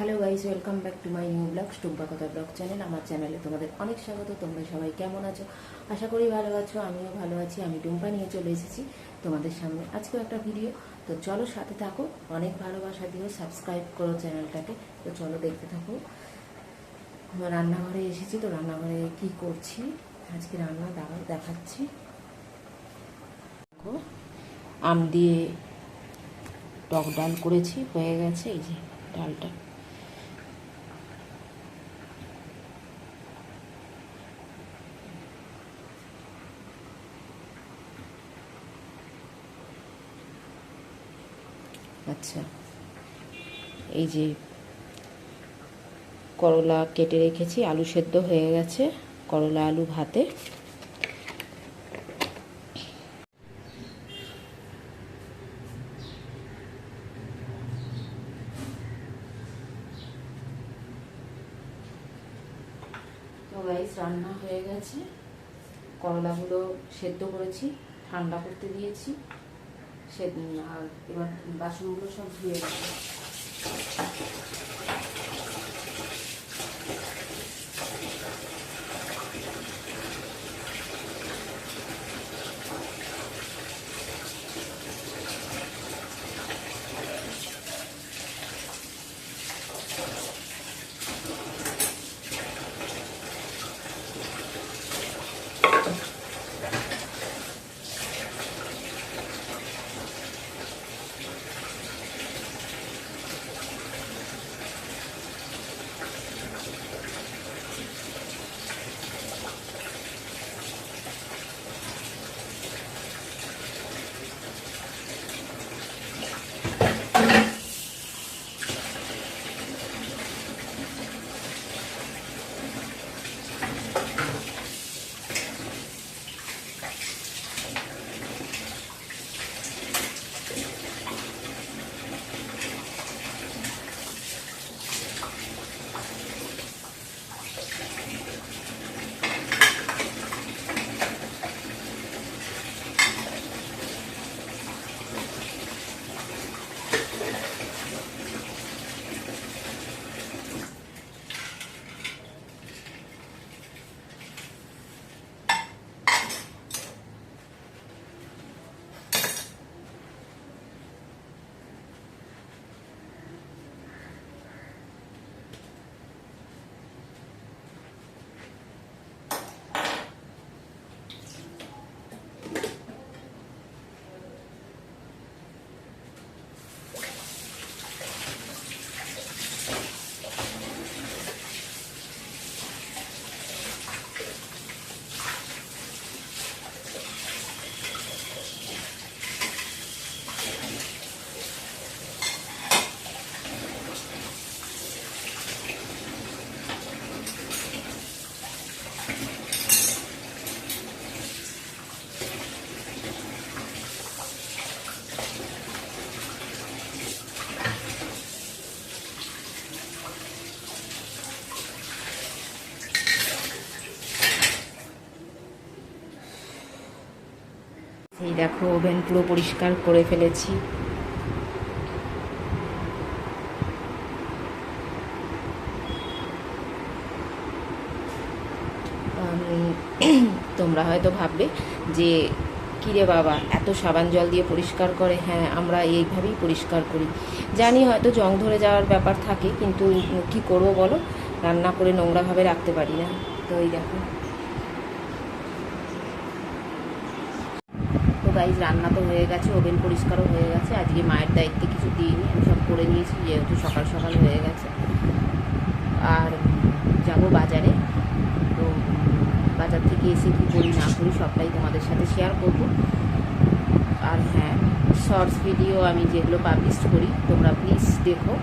Hello guys, welcome back to my new vlog Tumpa কথা blog channel. আমার চ্যানেলে তোমাদের অনেক স্বাগত, তোমরা সবাই কেমন আছো? আশা করি ভালো আছো, আমিও ভালো আছি, আমি টুম্পা নিয়ে চলে এসেছি তোমাদের সামনে আজকেও একটা ভিডিও তো চলো সাথে থাকো, অনেক ভালোবাসা দিও সাবস্ক্রাইব করো চ্যানেলটাকে। তো চলো দেখতে থাকো। আমার রান্নাঘরে এসেছি, তো রান্নাঘরে কি করছি? আজকে রান্না দাঁড়াও দেখাচ্ছি। দেখো, আম দিয়ে টক ডাল করেছি, হয়ে গেছে, এই যে ডালটা। আচ্ছা। এই যে করলা কেটে রেখেছি, আলু সেদ্ধ হয়ে গেছে, করলা আলু ভাতে। তো গাইস রান্না হয়ে গেছে। করলাগুলো সেদ্ধ করেছি, ঠান্ডা করতে দিয়েছি। সে আর এবার বাসনগুলো সব ধুয়ে রাখব এই দেখো, ওভেন পুরো পরিষ্কার করে ফেলেছি। তোমরা হয়তো ভাববে যে, কিরে বাবা, এত সাবান জল দিয়ে পরিষ্কার করে। হ্যাঁ আমরা এইভাবেই পরিষ্কার করি। জানি হয়তো জং ধরে যাওয়ার ব্যাপার থাকে, কিন্তু কি করব বলো? রান্না করে নোংরাভাবে রাখতে পারি না। তো এই দেখো তো গাইজ রান্না তো হয়ে গেছে, ওভেন পরিষ্কারও হয়ে গেছে। আজকে মায়ের দায়িত্বে কিছু দিইনি, আমি সব করে নিয়েছি, যেহেতু সকাল সকাল হয়ে গেছে। আর যাব বাজারে, তো বাজার থেকে এসে কী করি, না করি, সবটাই তোমাদের সাথে শেয়ার করব। আর হ্যাঁ শর্টস ভিডিও আমি যেগুলো পাবলিশ করি, তোমরা প্লিজ দেখো।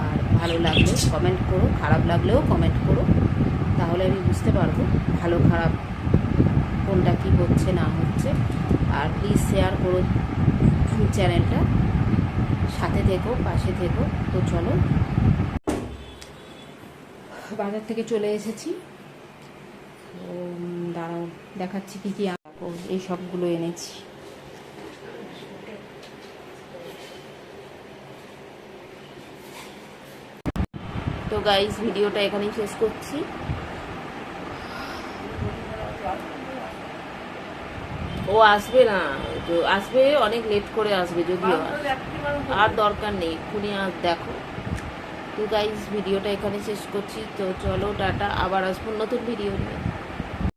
আর ভালো লাগলে কমেন্ট করো, খারাপ লাগলেও কমেন্ট করো। তাহলে আমি বুঝতে পারব, ভালো খারাপ কোনটা কি হচ্ছে না হচ্ছে আর প্লিজ শেয়ার করো চ্যানেলটা সাথে থেকো পাশে থেকো তো চলো। বাজার থেকে চলে এসেছি। উম, দাঁড়াও দেখাচ্ছি কি কি এই সবগুলো এনেছি। তো গাইস ভিডিওটা এখানেই শেষ করছি। ও আসবে না। আসবে, অনেক লেট করে আসবে যদিও। আর দরকার নেই খুনি আর দেখো। তো গাইজ ভিডিওটা এখানে শেষ করছি। তো চলো, টাটা, আবার আসব নতুন ভিডিও নিয়ে।